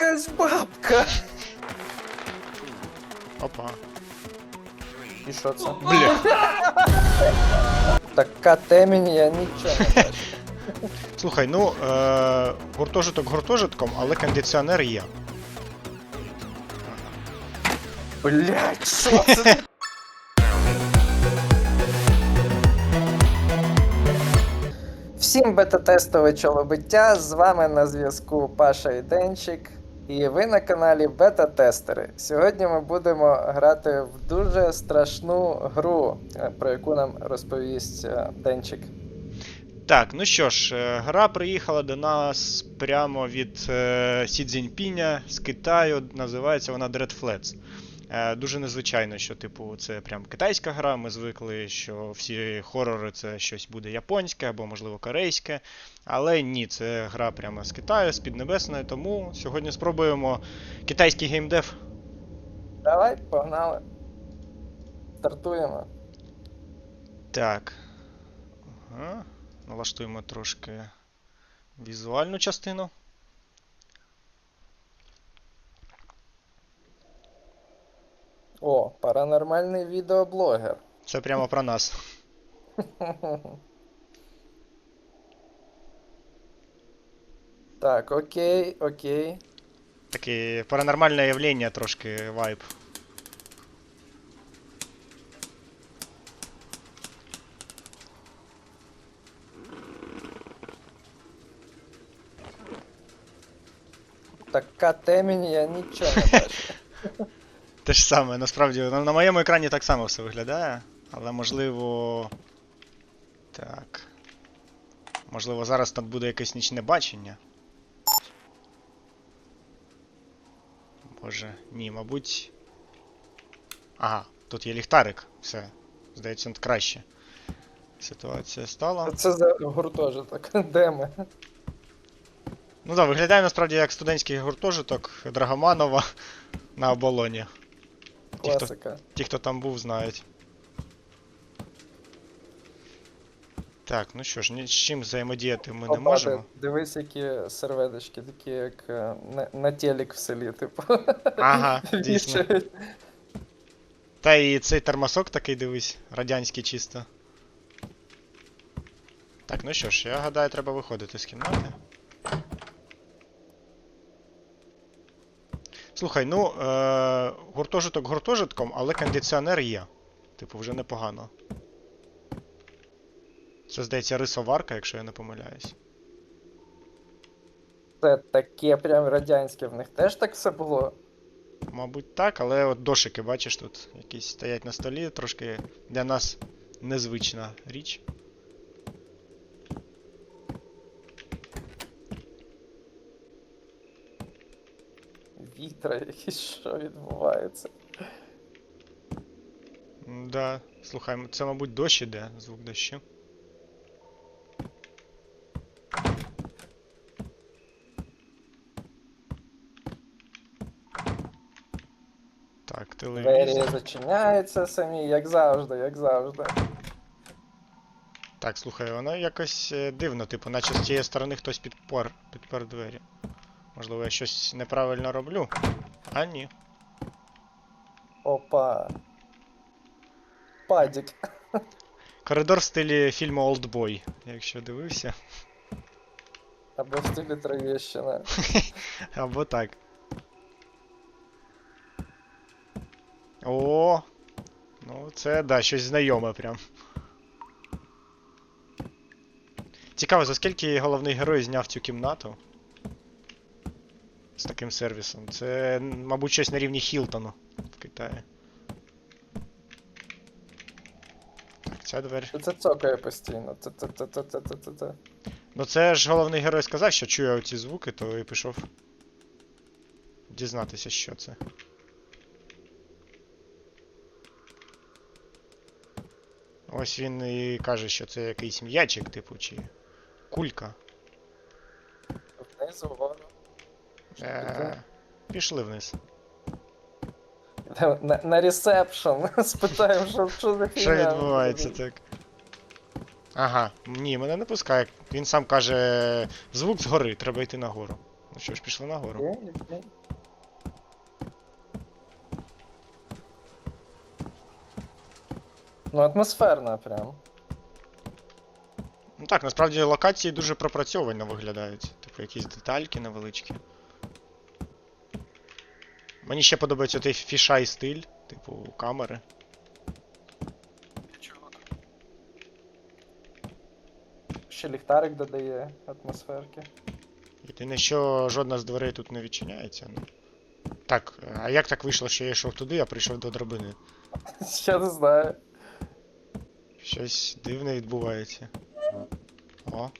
якась бабка. Опа. І що це? Бля. Така темінь, я нічого не бачу. Слухай, ну е, гуртожиток гуртожитком, але кондиціонер є. Блять, що це? Всім бета-тестове чолобиття. З вами на зв'язку Паша і Денчик. І ви на каналі Бета-Тестери. Сьогодні ми будемо грати в дуже страшну гру, е, про яку нам розповість е, Денчик. Так, ну що ж, е, гра приїхала до нас прямо від Сі Цзіньпіня з Китаю. Називається вона Dread Flats. Е, дуже незвичайно, що, типу, це прям китайська гра. Ми звикли, що всі хорори це щось буде японське або, можливо, корейське. Але ні, це гра прямо з Китаю, з Піднебесної. Тому сьогодні спробуємо китайський геймдев. Давай, погнали. Стартуємо. Так. Ага. Налаштуємо трошки візуальну частину. О, паранормальний відеоблогер. Це прямо про нас. Так, окей, окей. Таке паранормальне явлення, трошки вайб. Така темінь, я нічого не бачу. Те ж саме, насправді, на, на моєму екрані так само все виглядає, але можливо. Так. Можливо, зараз тут буде якесь нічне бачення. Боже, ні, мабуть. Ага, тут є ліхтарик. Все. Здається, тут краще. Ситуація стала. Це за гуртожиток? Де ми? Ну так, виглядає насправді як студентський гуртожиток Драгоманова на оболоні. Ті, хто, ті, хто там був, знають. Так, ну що ж, ні з чим взаємодіяти ми не можемо. Дивись, які серветочки, такі як е, на, на телек в селі, типу. Ага, дійсно. Та і цей термосок такий дивись, радянський чисто. Так, ну що ж, я гадаю, треба виходити з кімнати. Слухай, ну, е- гуртожиток гуртожитком, але кондиціонер є. Типу, вже непогано. Це, здається, рисоварка, якщо я не помиляюсь. Це таке прям радянське, в них теж так все було. Мабуть, так, але от дошики, бачиш, тут якісь стоять на столі, трошки для нас незвична річ. Вітра, якісь що відбувається. Да, слухай, це, мабуть, дощ іде, звук дощу. Так, Двері телевізор. зачиняються самі, як завжди, як завжди. Так, слухай, воно якось е, дивно, типу, наче з цієї сторони хтось підпер, підпер двері. Можливо, я щось неправильно роблю. А ні. Опа. Падік. Коридор в стилі фільму Олдбой, якщо дивився. Або в стилі Троєщина. Або так. О! Ну, це да, щось знайоме прям. Цікаво, за скільки головний герой зняв цю кімнату? З таким сервісом. Це, мабуть, щось на рівні Хілтону в Китаї. Так, ця двері. Це цокає постійно. Ну це ж головний герой сказав, що чує оці звуки, то і пішов дізнатися, що це. Ось він і каже, що це якийсь м'ячик, типу, чи кулька. Внизу вгору. Що Е, пішли вниз. На, на ресепшн спитаємо, що, що за Що фігня. відбувається так? Ага, ні, мене не пускає. Він сам каже, звук згори, треба йти нагору. Ну що ж, пішли нагору. Ну, атмосферно прям. Ну так, насправді локації дуже пропрацьовані виглядають. Типу якісь детальки невеличкі. Мені ще подобається той фішай стиль, типу камери. Ще ліхтарик додає атмосферки. Єдине, що жодна з дверей тут не відчиняється. Ну. Так, а як так вийшло, що я йшов туди, а прийшов до драбини? Ще не знаю. Щось дивне відбувається. О.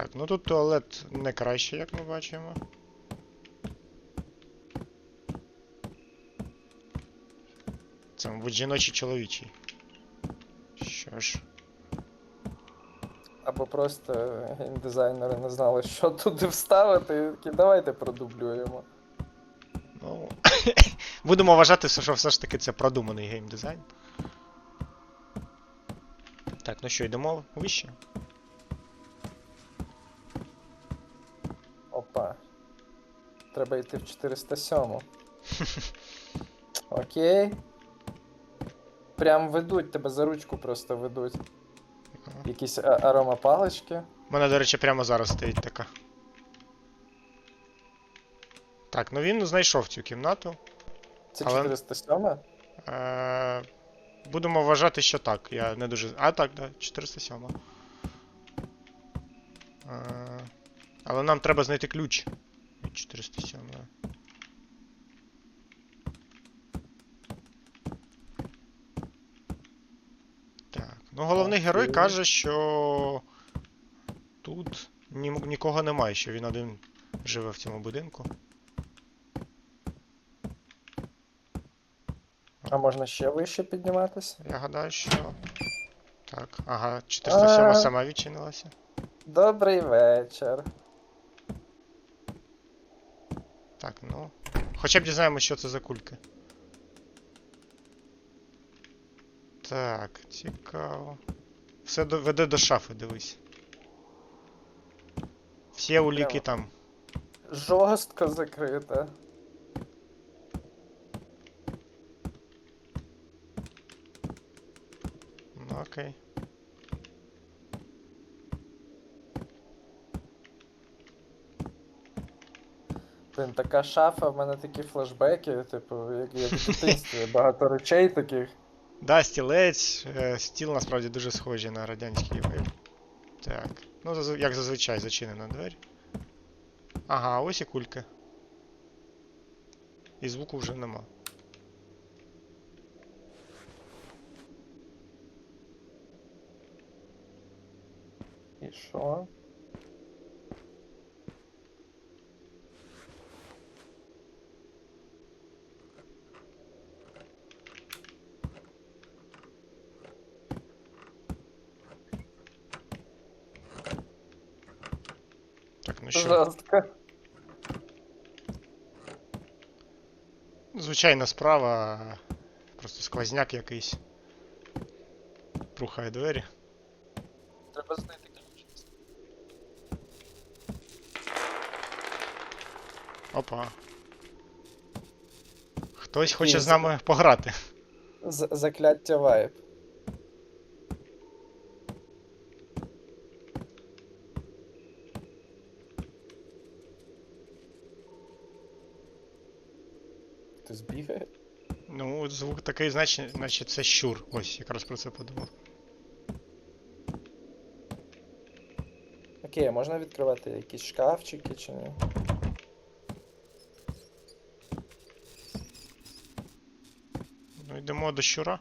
Так, ну тут туалет не краще, як ми бачимо. Це, мабуть, жіночий чоловічий. Що ж. Або просто геймдизайнери не знали, що туди вставити, і такі, давайте продублюємо. Ну. Будемо вважати, що все ж таки це продуманий геймдизайн. Так, ну що, йдемо вище. Треба йти в 407. Окей. Прям ведуть, тебе за ручку просто ведуть. Якісь а- аромапалички. У мене, до речі, прямо зараз стоїть така. Так, ну він знайшов цю кімнату. Це Але- 407? Е, будемо вважати, що так. Я не дуже. А, так, да, 407. Е, але нам треба знайти ключ від 407. Так. Ну, головний герой каже, що тут ні, нікого немає, що він один живе в цьому будинку. А можна ще вище підніматися? Я гадаю, що. Так, ага, 407 А. сама відчинилася. Добрий вечір. Так, ну. Хоча б дізнаємося, що це за кульки. Так, цікаво. Все до, веде до шафи, дивись. Всі уліки там. Жорстко закрита. Ну окей. Блін, така шафа, в мене такі флешбеки, типу, як, як в дитинстві, багато речей таких. Да, стілець, е, стіл насправді дуже схожий на радянський вейп. Так. Ну, зазв- як зазвичай, зачинена двері. Ага, ось і кульки. І звуку вже нема. І що? Жорстко. Звичайна справа. Просто сквозняк якийсь. Рухає двері. Треба знайти ключ. Опа. Хтось хоче Ні, з нами пограти. З- Закляття вайб. Хтось бігає? Ну, от звук такий, значить, значить це щур. Ось, якраз про це подумав. Окей, а можна відкривати якісь шкафчики чи ні? Ну, йдемо до щура.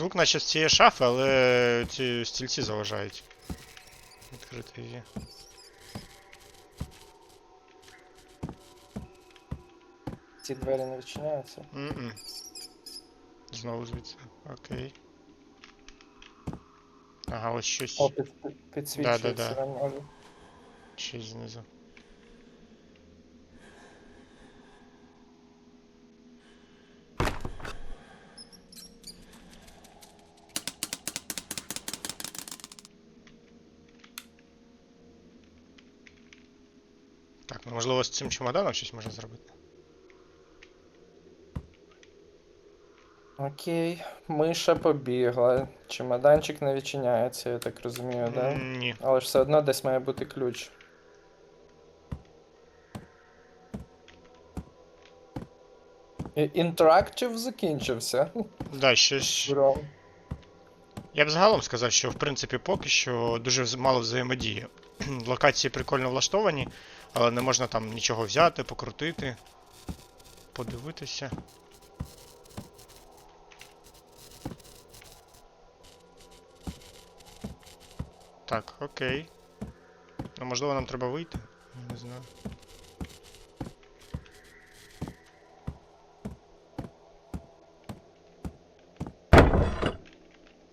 Звук, наче з цієї шафи, але ці стільці заважають. Відкрити її. Ці двері не відчиняються. Мгм. Знову звідси. Окей. Ага, ось щось. О, під, під- підсвічується Да-да-да. Щось знизу. Можливо з цим чемоданом щось можна зробити. Окей, миша побігла. Чемоданчик не відчиняється, я так розумію, да? Ні. Але ж все одно десь має бути ключ. І- Інтерактив закінчився. Да, щось. Бро. Я б загалом сказав, що в принципі поки що дуже вз- мало взаємодії. Локації прикольно влаштовані, але не можна там нічого взяти, покрутити, подивитися. Так, окей. Ну, можливо, нам треба вийти? Не знаю.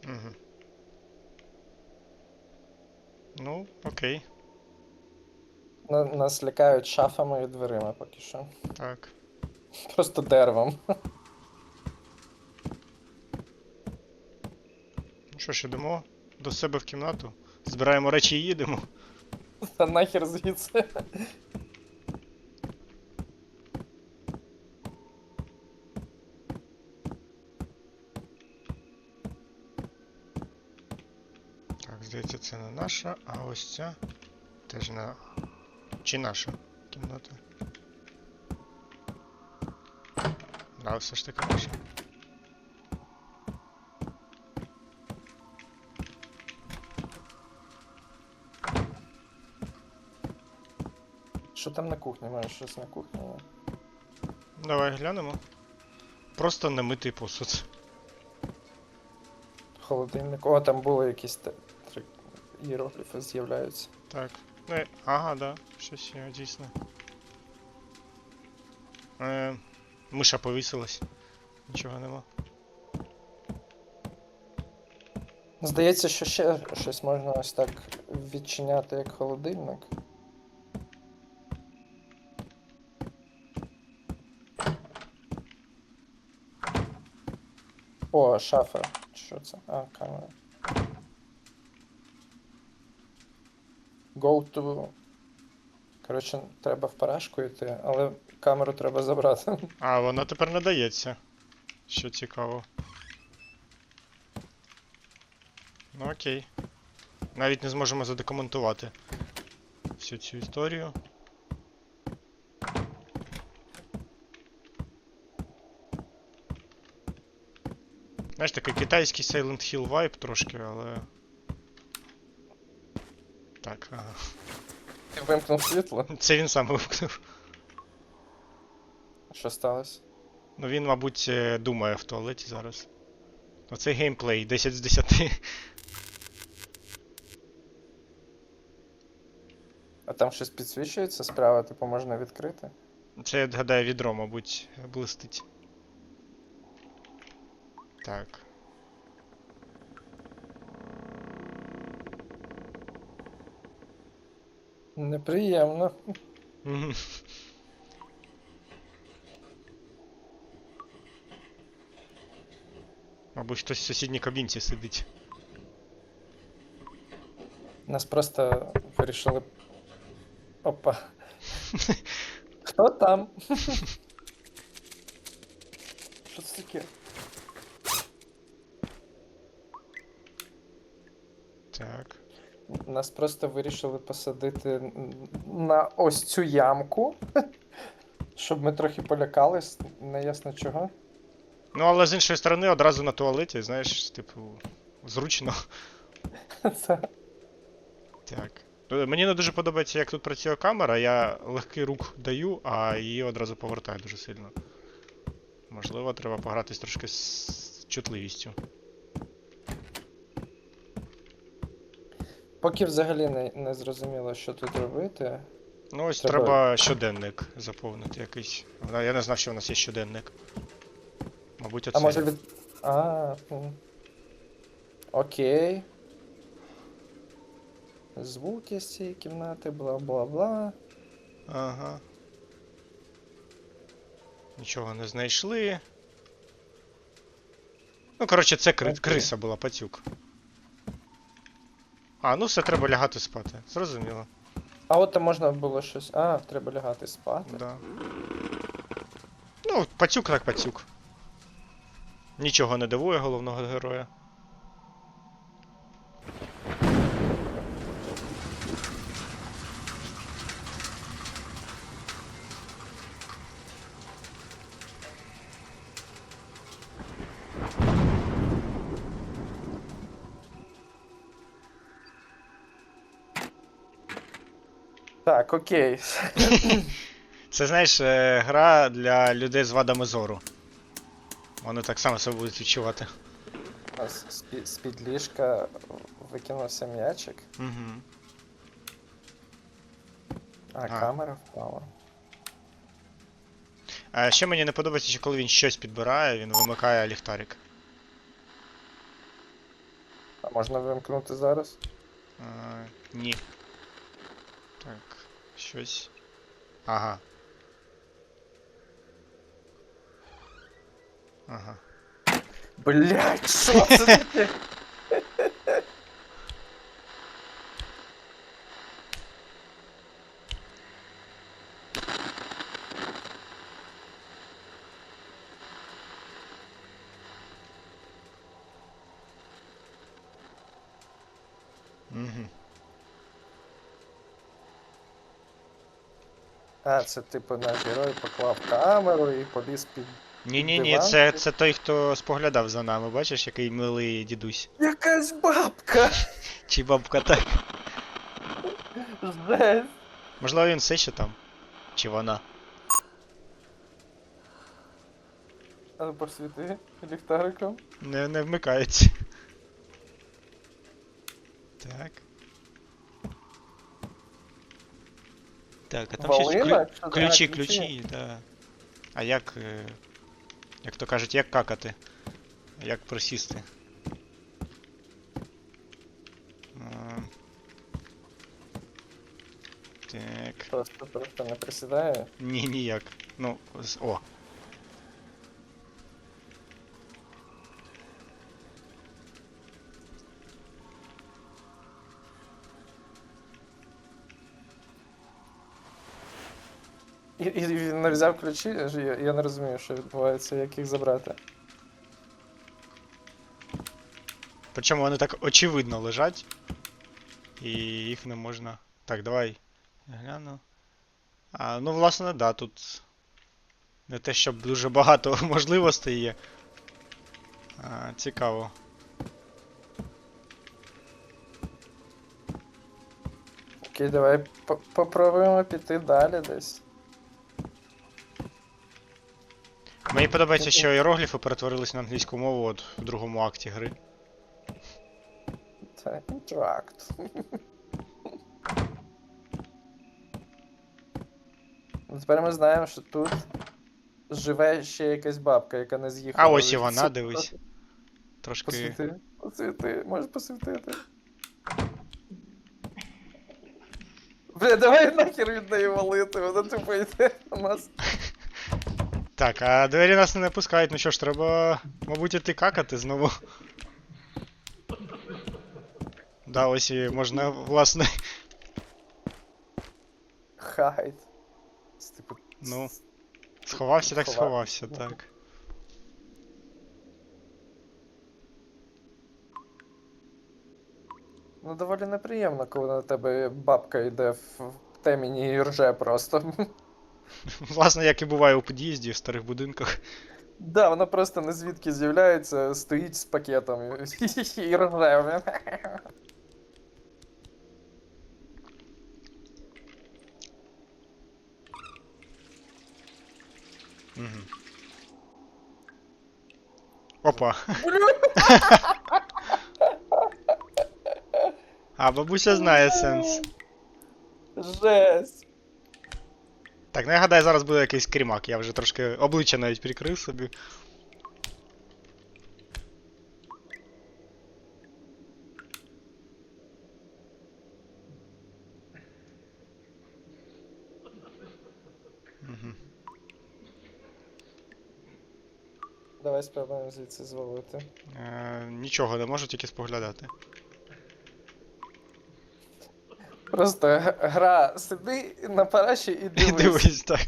Угу. Ну, окей, На- Нас лякають шафами і дверима поки що. так. Просто деревом. Ну що ж, ідемо до себе в кімнату. Збираємо речі і їдемо. Та нахер звідси. Так, здається, це не наша, а ось ця теж на. Чи наша кімната? Да, все ж таки наша. Що там на кухні? Може щось на кухні? Давай глянемо. Просто немитий посуд. Холодильник. О, там були якісь іерогліфи з'являються. Так. І- ага, да, щось є, дійсно. Е, миша повісилась. Нічого нема. Здається, що ще щось можна ось так відчиняти як холодильник. О, шафа. Що це? А, камера. Go to. Коротше, треба в парашку йти, але камеру треба забрати. А, вона тепер не дається. Що цікаво. Ну окей. Навіть не зможемо задокументувати всю цю історію. Знаєш, такий китайський Silent Hill vibe трошки, але. Так, ага. Ти вимкнув світло. Це він сам вимкнув. Що сталося? Ну він, мабуть, е, думає в туалеті зараз. Оцей геймплей 10 з 10. А там щось підсвічується справа, типу можна відкрити? Це, я гадаю, відро, мабуть, блистить. Так. Неприємно. Мгм. Мабуть, хтось в сусідній кабінці сидить. Нас просто вирішили. Опа. Хто там? Що це таке? Нас просто вирішили посадити на ось цю ямку. Щоб ми трохи полякались, неясно чого. Ну, але з іншої сторони, одразу на туалеті, знаєш, типу, зручно. Це Так. Мені не дуже подобається, як тут працює камера. Я легкий рух даю, а її одразу повертаю дуже сильно. Можливо, треба погратись трошки з чутливістю. Поки взагалі не, не зрозуміло, що тут робити. Ну, ось Треба- треба щоденник заповнити якийсь. Я не знав, що у нас є щоденник. Мабуть, оце. А може від... А, ну. Окей. Звуки з цієї кімнати, бла-бла-бла. Ага. Нічого не знайшли. Ну, коротше, це кри... Окей. криса була, пацюк. А, ну все, треба лягати спати. Зрозуміло. А от там можна було щось. А, треба лягати спати. Да. Ну, пацюк так пацюк. Нічого не дивує головного героя. Так, окей. Це, знаєш, е, гра для людей з вадами зору. Вони так само себе будуть відчувати. Нас з-під- з-під ліжка викинувся м'ячик, Угу. а, А. камера впала. А ще мені не подобається, що коли він щось підбирає, він вимикає ліхтарик. А можна вимкнути зараз? А, ні. Так, щось. Ага. Ага. Блять, що це таке? Угу. А, це типу наш герой поклав камеру і поліз під. Ні-ні-ні, це, це той, хто споглядав за нами, бачиш, який милий дідусь. Якась бабка! Чи бабка так. Жесть! Можливо, він все ще там. Чи вона. А ну посвіти ліхтариком. Не, не вмикається. Так, а там щось Волина? ключ, Що за ключі, ключі? ключі, да. А як. е, Як то кажуть, як какати? Як просісти? А, Так. Просто просто не присідає. Ні, ніяк. Ну, з- о. І, і він не взяв ключі, я, я не розумію, що відбувається, як їх забрати. Причому вони так очевидно лежать. І їх не можна. Так, давай. я Гляну. А, ну, власне, да, тут. Не те, щоб дуже багато можливостей є. А, цікаво. Окей, давай попробуємо піти далі десь. Мені подобається, що іерогліфи перетворились на англійську мову от в другому акті гри. Це інтеракт. Ну, Тепер ми знаємо, що тут живе ще якась бабка, яка не з'їхала. А ось і вона, дивись. Трошки. Посвіти, посвіти, можеш посвітити. Бля, давай нахер від неї валити, вона тупо йде на нас. Так, а двері нас не пускають, ну що ж, треба, мабуть, іти какати знову. Да, ось і можна, власне. Хайд. Це, Типу, Ну. Сховався, так Сховався. сховався, так. Ну, доволі неприємно, коли на тебе бабка йде в темені і рже просто. Власне, як і буває у під'їзді в старих будинках. Да, вона просто не звідки з'являється, стоїть з пакетом і, і. Угу. Опа. А бабуся знає сенс. Жесть. Так, ну я гадаю, зараз буде якийсь крімак, я вже трошки обличчя навіть прикрив собі. Давай спробуємо звідси звалити. Е, Нічого не можу, тільки споглядати. Просто гра сиди на параші і І дивись. дивись, так.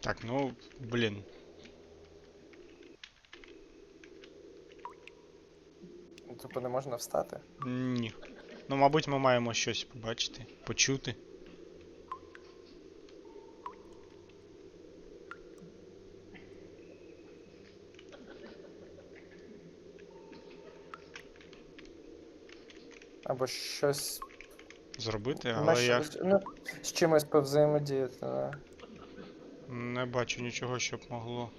Так, ну, блін. Тупо не можна встати. Ні. Ну, мабуть, ми маємо щось побачити, почути. Або щось. Зробити, але я щось- ну, з чимось повзаємодіяти. Да. не бачу нічого, щоб могло.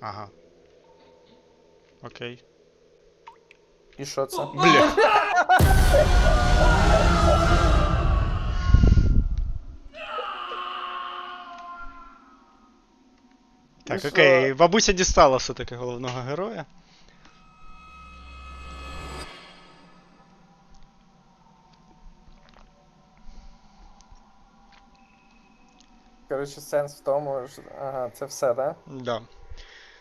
Ага. Окей. І що це? Бля. Так, окей, бабуся дістала все-таки головного героя. Коротше, сенс в тому, що. Ага, це все, да? Да.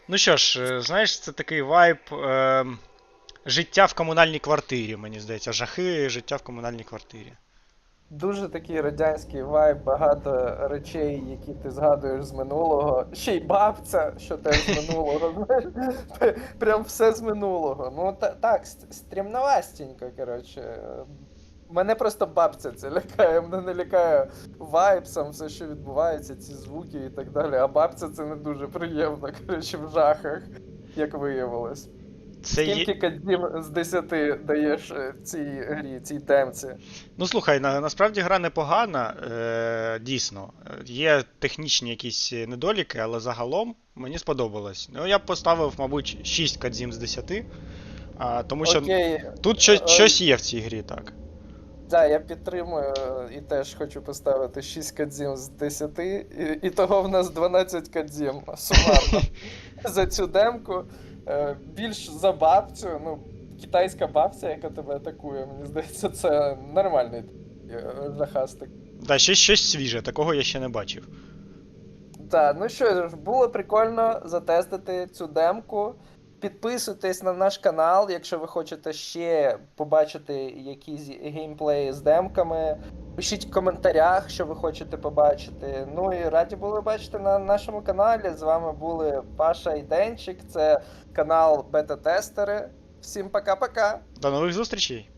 Ну що ж, е, знаєш, це такий вайб е, життя в комунальній квартирі, мені здається. Жахи життя в комунальній квартирі. Дуже такий радянський вайб, багато речей, які ти згадуєш з минулого. Ще й бабця, що теж з минулого. знаєш. Прям все з минулого. Ну так, стрімновастенько, коротше. Мене просто бабця це лякає, мене не лякає вайбсом, все, що відбувається, ці звуки і так далі. А бабця це не дуже приємно, коротше, в жахах, як виявилось. Це є... Скільки кадів з 10 даєш е, цій грі, цій темці? Ну слухай, на, насправді гра непогана, е, дійсно. Є технічні якісь недоліки, але загалом мені сподобалось. Ну, я б поставив, мабуть, 6 кадзім з 10. А, тому що Окей, тут щось, е, щось є в цій грі, так. Да, я підтримую е, і теж хочу поставити 6 кадзім з 10, і, і того в нас 12 кадзім сумарно за цю демку. Е, Більш за бабцю, ну, китайська бабця, яка тебе атакує, мені здається, це нормальний е, жахастик. Да, щось, щось свіже, такого я ще не бачив. Так, ну що ж, було прикольно затестити цю демку. Підписуйтесь на наш канал, якщо ви хочете ще побачити якісь геймплеї з демками. Пишіть в коментарях, що ви хочете побачити. Ну і раді були бачити на нашому каналі. З вами були Паша і Денчик. Це канал Бета-тестери. Всім пока-пока. До нових зустрічей!